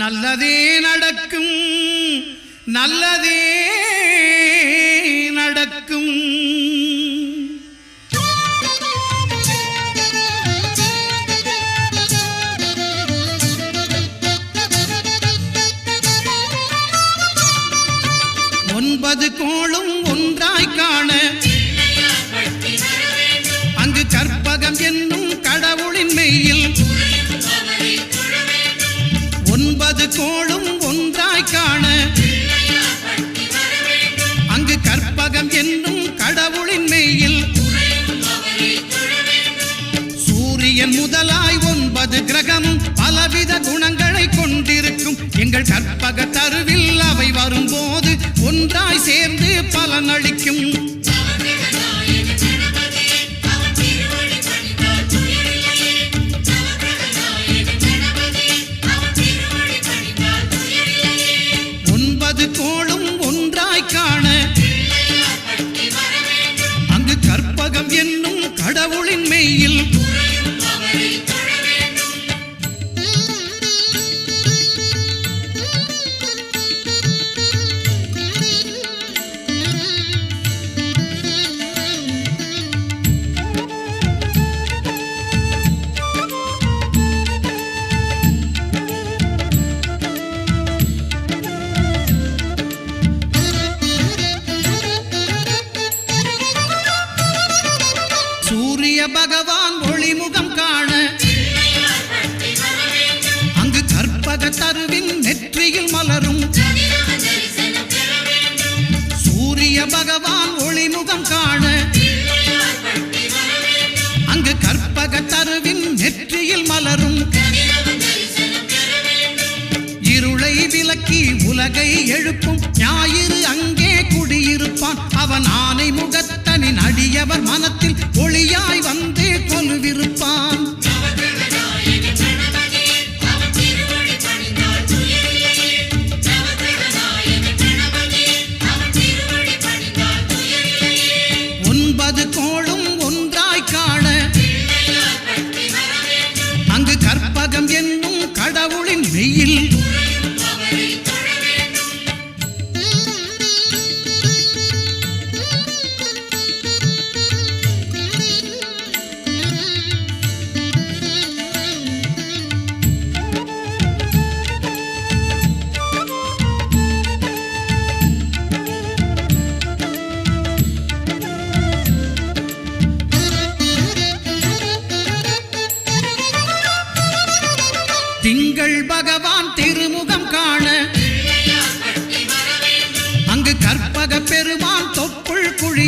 நல்லதே நடக்கும் நல்லதே நடக்கும். ஒன்பது கோளும் கிரகமும் பலவித குணங்களை கொண்டிருக்கும். எங்கள் கற்பக தருவில் அவை வரும்போது ஒன்றாய் சேர்ந்து பலனளிக்கும்.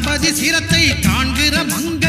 நம் கணபதி சிரத்தை காண்கிற மங்க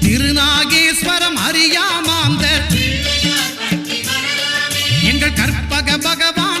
திருநாகேஸ்வரம் அறியாமாந்தர். எங்கள் கற்பக பகவான்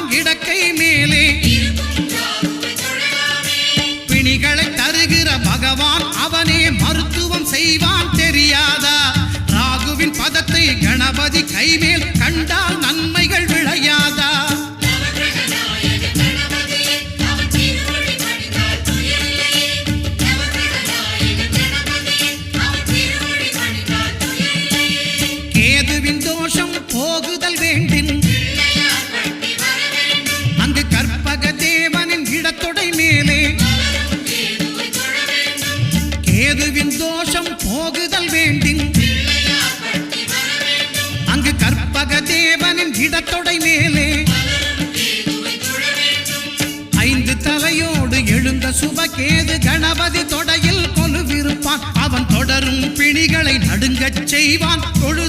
கேது கணபதி தொடையில் கொலுவிருப்பான். அவன் தொடரும் பிணிகளை நடுங்கச் செய்வான். தொழு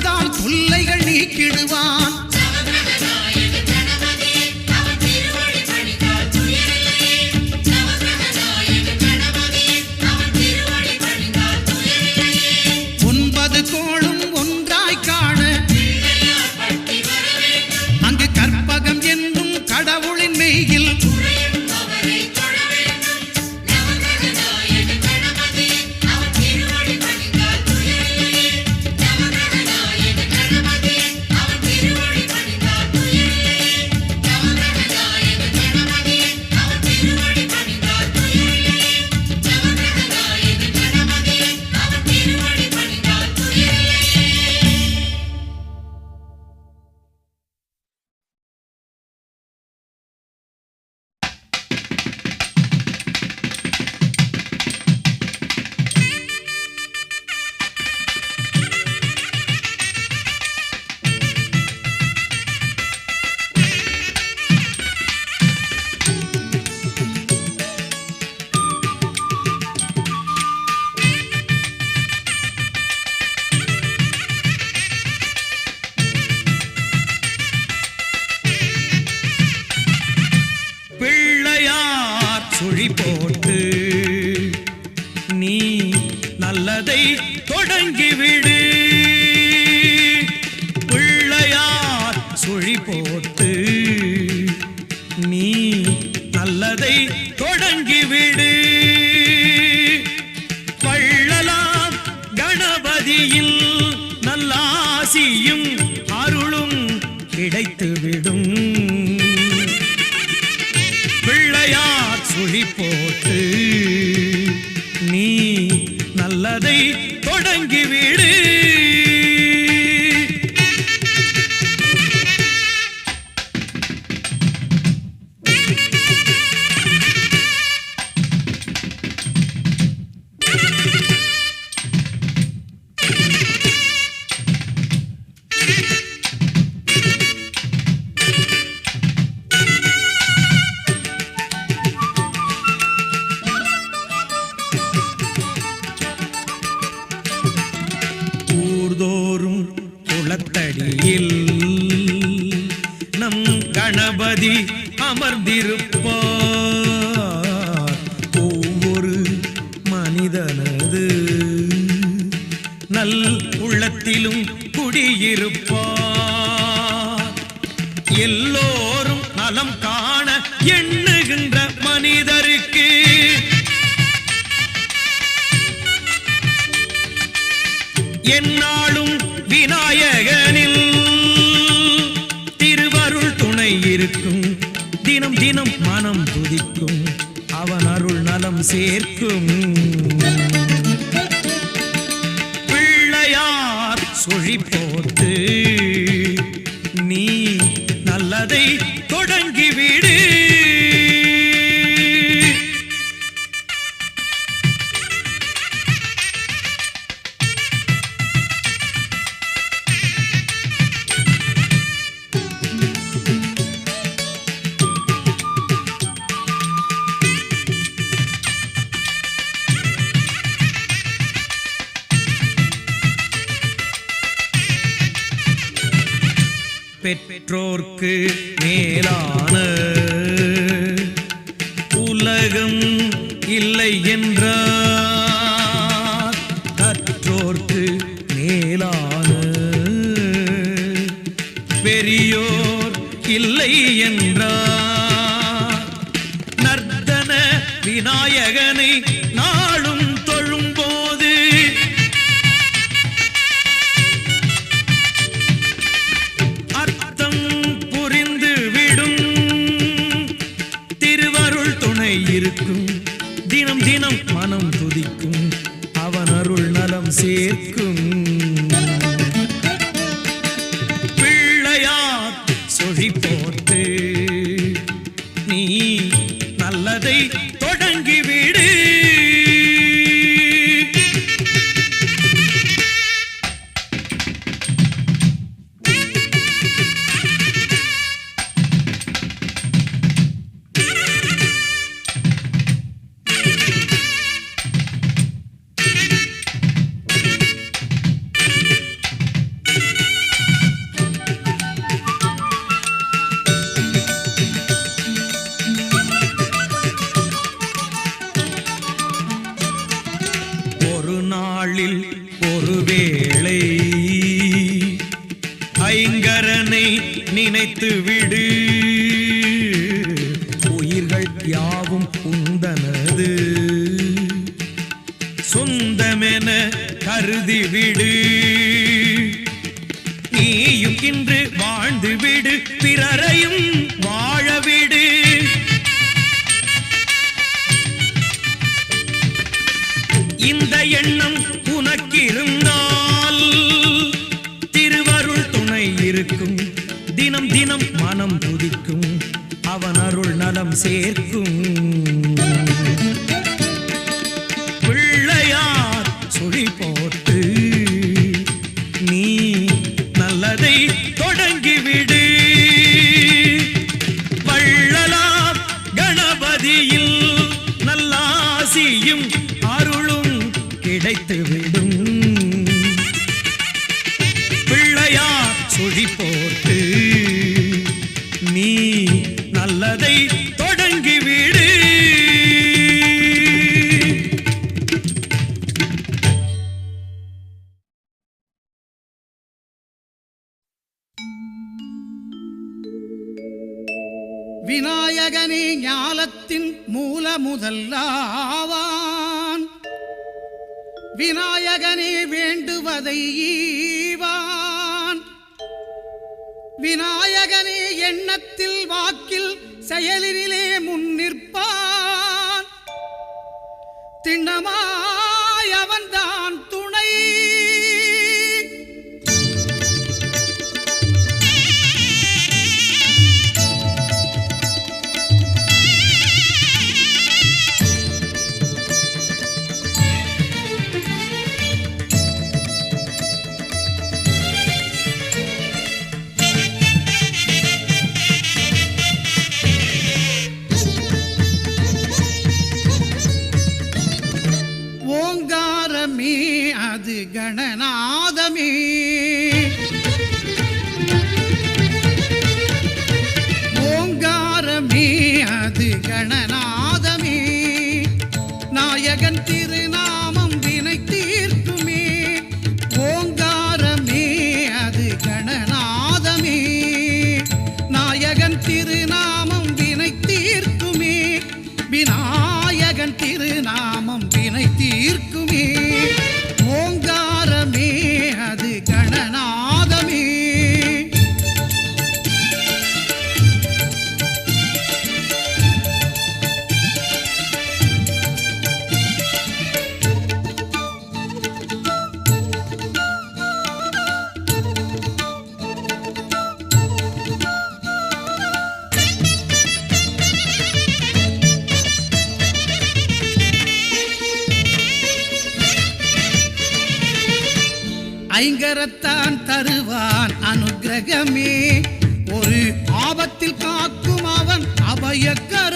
விடு சேர்க்கும் பெற்றோர்க்கு மேலான உலகம் இல்லை என்று இருக்கும். தினம் தினம் மனம் துதிக்கும். அவன் அருள் நலம் சேர்க்கும். ¡Suscríbete al! மெய்யகனே ஞாலத்தின் மூல முதல்லாவான் விநாயகனே வேண்டுவதை ஈவான். விநாயகனே எண்ணத்தில் வாக்கில் செயலினிலே முன்னிற்பான் திண்ணமாய் அவன்தான் ஐங்கரத்தான் தருவான் அனுகிரகமே ஒரு ஆபத்தில் காக்கும் அவன் அபயக்கர்